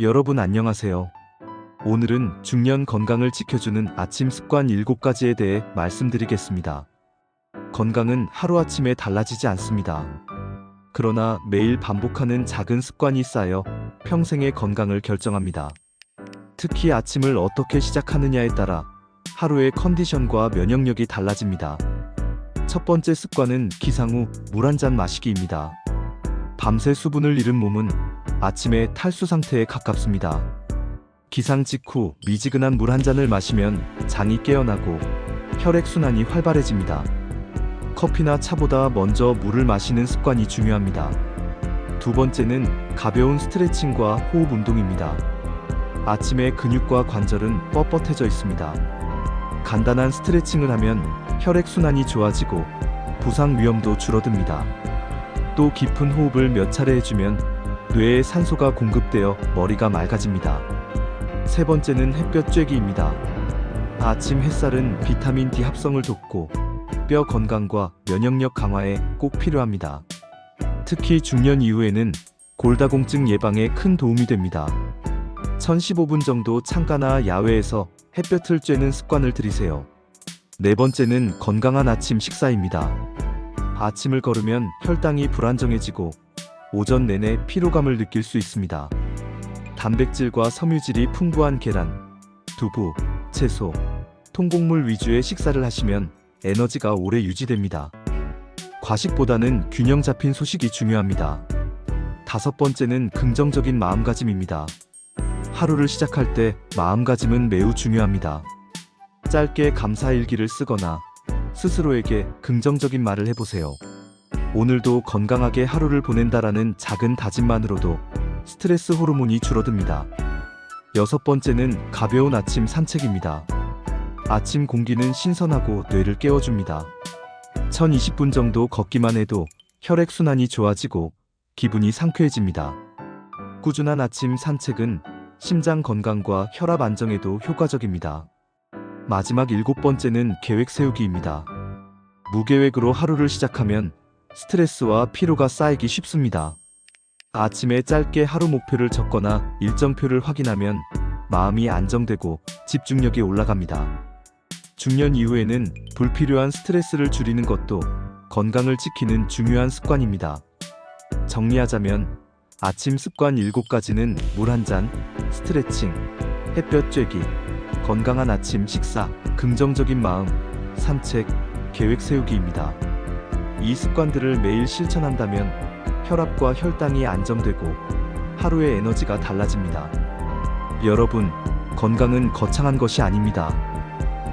여러분 안녕하세요. 오늘은 중년 건강을 지켜주는 아침 습관 7가지에 대해 말씀드리겠습니다. 건강은 하루아침에 달라지지 않습니다. 그러나 매일 반복하는 작은 습관이 쌓여 평생의 건강을 결정합니다. 특히 아침을 어떻게 시작하느냐에 따라 하루의 컨디션과 면역력이 달라집니다. 첫 번째 습관은 기상 후 물 한 잔 마시기입니다. 밤새 수분을 잃은 몸은 아침에 탈수 상태에 가깝습니다. 기상 직후 미지근한 물 한 잔을 마시면 장이 깨어나고 혈액순환이 활발해집니다. 커피나 차보다 먼저 물을 마시는 습관이 중요합니다. 두 번째는 가벼운 스트레칭과 호흡 운동입니다. 아침에 근육과 관절은 뻣뻣해져 있습니다. 간단한 스트레칭을 하면 혈액순환이 좋아지고 부상 위험도 줄어듭니다. 또 깊은 호흡을 몇 차례 해주면 뇌에 산소가 공급되어 머리가 맑아집니다. 세 번째는 햇볕 쬐기입니다. 아침 햇살은 비타민 D 합성을 돕고 뼈 건강과 면역력 강화에 꼭 필요합니다. 특히 중년 이후에는 골다공증 예방에 큰 도움이 됩니다. 1015분 정도 창가나 야외에서 햇볕을 쬐는 습관을 들이세요. 네 번째는 건강한 아침 식사입니다. 아침을 걸으면 혈당이 불안정해지고 오전 내내 피로감을 느낄 수 있습니다. 단백질과 섬유질이 풍부한 계란, 두부, 채소, 통곡물 위주의 식사를 하시면 에너지가 오래 유지됩니다. 과식보다는 균형 잡힌 소식이 중요합니다. 다섯 번째는 긍정적인 마음가짐입니다. 하루를 시작할 때 마음가짐은 매우 중요합니다. 짧게 감사일기를 쓰거나 스스로에게 긍정적인 말을 해보세요. 오늘도 건강하게 하루를 보낸다라는 작은 다짐만으로도 스트레스 호르몬이 줄어듭니다. 여섯 번째는 가벼운 아침 산책입니다. 아침 공기는 신선하고 뇌를 깨워줍니다. 1020분 정도 걷기만 해도 혈액순환이 좋아지고 기분이 상쾌해집니다. 꾸준한 아침 산책은 심장 건강과 혈압 안정에도 효과적입니다. 마지막 일곱 번째는 계획 세우기입니다. 무계획으로 하루를 시작하면 스트레스와 피로가 쌓이기 쉽습니다. 아침에 짧게 하루 목표를 적거나 일정표를 확인하면 마음이 안정되고 집중력이 올라갑니다. 중년 이후에는 불필요한 스트레스를 줄이는 것도 건강을 지키는 중요한 습관입니다. 정리하자면 아침 습관 7가지는 물 한 잔, 스트레칭, 햇볕 쬐기, 건강한 아침 식사, 긍정적인 마음, 산책, 계획 세우기입니다. 이 습관들을 매일 실천한다면 혈압과 혈당이 안정되고 하루의 에너지가 달라집니다. 여러분, 건강은 거창한 것이 아닙니다.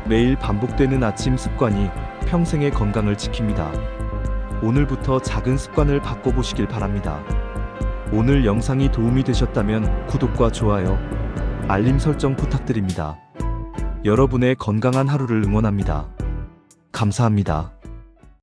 매일 반복되는 아침 습관이 평생의 건강을 지킵니다. 오늘부터 작은 습관을 바꿔보시길 바랍니다. 오늘 영상이 도움이 되셨다면 구독과 좋아요, 알림 설정 부탁드립니다. 여러분의 건강한 하루를 응원합니다. 감사합니다.